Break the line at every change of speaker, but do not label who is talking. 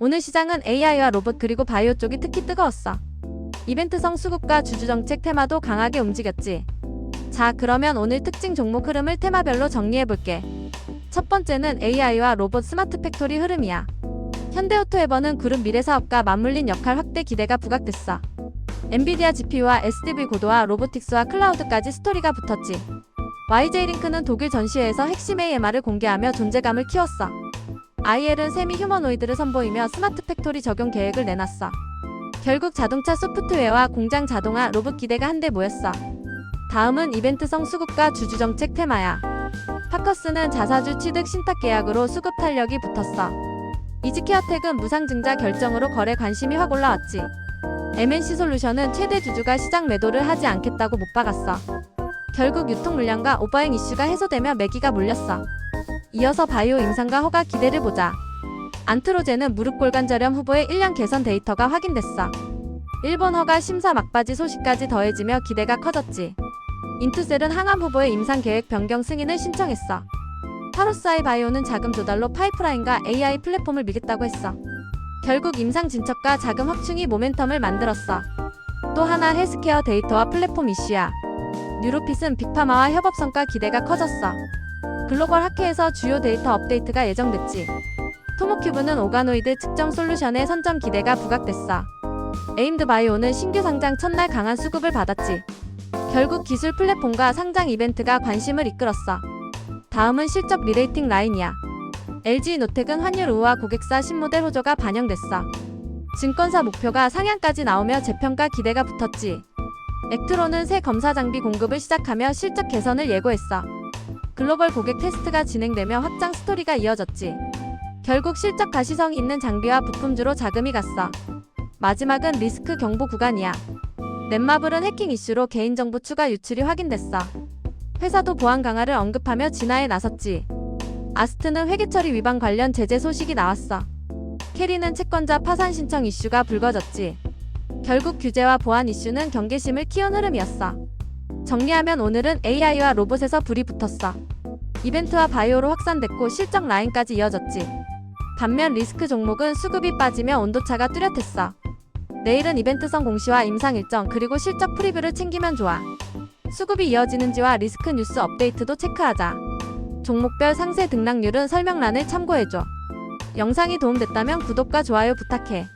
오늘 시장은 AI와 로봇 그리고 바이오 쪽이 특히 뜨거웠어. 이벤트성 수급과 주주정책 테마도 강하게 움직였지. 자, 그러면 오늘 특징 종목 흐름을 테마별로 정리해볼게. 첫 번째는 AI와 로봇 스마트 팩토리 흐름이야. 현대오토에버는 그룹 미래사업과 맞물린 역할 확대 기대가 부각됐어. 엔비디아 GPU와 SDV 고도화 로보틱스와 클라우드까지 스토리가 붙었지. YJ링크는 독일 전시회에서 핵심 AMR을 공개하며 존재감을 키웠어. IL은 세미 휴머노이드를 선보이며 스마트 팩토리 적용 계획을 내놨어. 결국 자동차 소프트웨어와 공장 자동화 로봇 기대가 한데 모였어. 다음은 이벤트성 수급과 주주 정책 테마야. 파커스는 자사주 취득 신탁 계약으로 수급 탄력이 붙었어. 이지케어텍은 무상증자 결정으로 거래 관심이 확 올라왔지. MNC 솔루션은 최대 주주가 시장 매도를 하지 않겠다고 못 박았어. 결국 유통 물량과 오버행 이슈가 해소되며 매기가 몰렸어. 이어서 바이오 임상과 허가 기대를 보자. 안트로제는 무릎 골간 저렴 후보의 1년 개선 데이터가 확인됐어. 일본 허가 심사 막바지 소식까지 더해지며 기대가 커졌지. 인투셀은 항암 후보의 임상 계획 변경 승인을 신청했어. 파로스아이 바이오는 자금 조달로 파이프라인과 AI 플랫폼을 미겠다고 했어. 결국 임상 진척과 자금 확충이 모멘텀을 만들었어. 또 하나 헬스케어 데이터와 플랫폼 이슈야. 뉴로핏은 빅파마와 협업 성과 기대가 커졌어. 글로벌 학회에서 주요 데이터 업데이트가 예정됐지. 토모큐브는 오가노이드 측정 솔루션의 선점 기대가 부각됐어. 에임드 바이오는 신규 상장 첫날 강한 수급을 받았지. 결국 기술 플랫폼과 상장 이벤트가 관심을 이끌었어. 다음은 실적 리레이팅 라인이야. LG 노텍은 환율 우와 고객사 신모델 호조가 반영됐어. 증권사 목표가 상향까지 나오며 재평가 기대가 붙었지. 액트로는 새 검사 장비 공급을 시작하며 실적 개선을 예고했어. 글로벌 고객 테스트가 진행되며 확장 스토리가 이어졌지. 결국 실적 가시성 있는 장비와 부품주로 자금이 갔어. 마지막은 리스크 경보 구간이야. 넷마블은 해킹 이슈로 개인정보 추가 유출이 확인됐어. 회사도 보안 강화를 언급하며 진화에 나섰지. 아스트는 회계 처리 위반 관련 제재 소식이 나왔어. 캐리는 채권자 파산 신청 이슈가 불거졌지. 결국 규제와 보안 이슈는 경계심을 키운 흐름이었어. 정리하면 오늘은 AI와 로봇에서 불이 붙었어. 이벤트와 바이오로 확산됐고 실적 라인까지 이어졌지. 반면 리스크 종목은 수급이 빠지며 온도차가 뚜렷했어. 내일은 이벤트성 공시와 임상 일정 그리고 실적 프리뷰를 챙기면 좋아. 수급이 이어지는지와 리스크 뉴스 업데이트도 체크하자. 종목별 상세 등락률은 설명란을 참고해줘. 영상이 도움됐다면 구독과 좋아요 부탁해.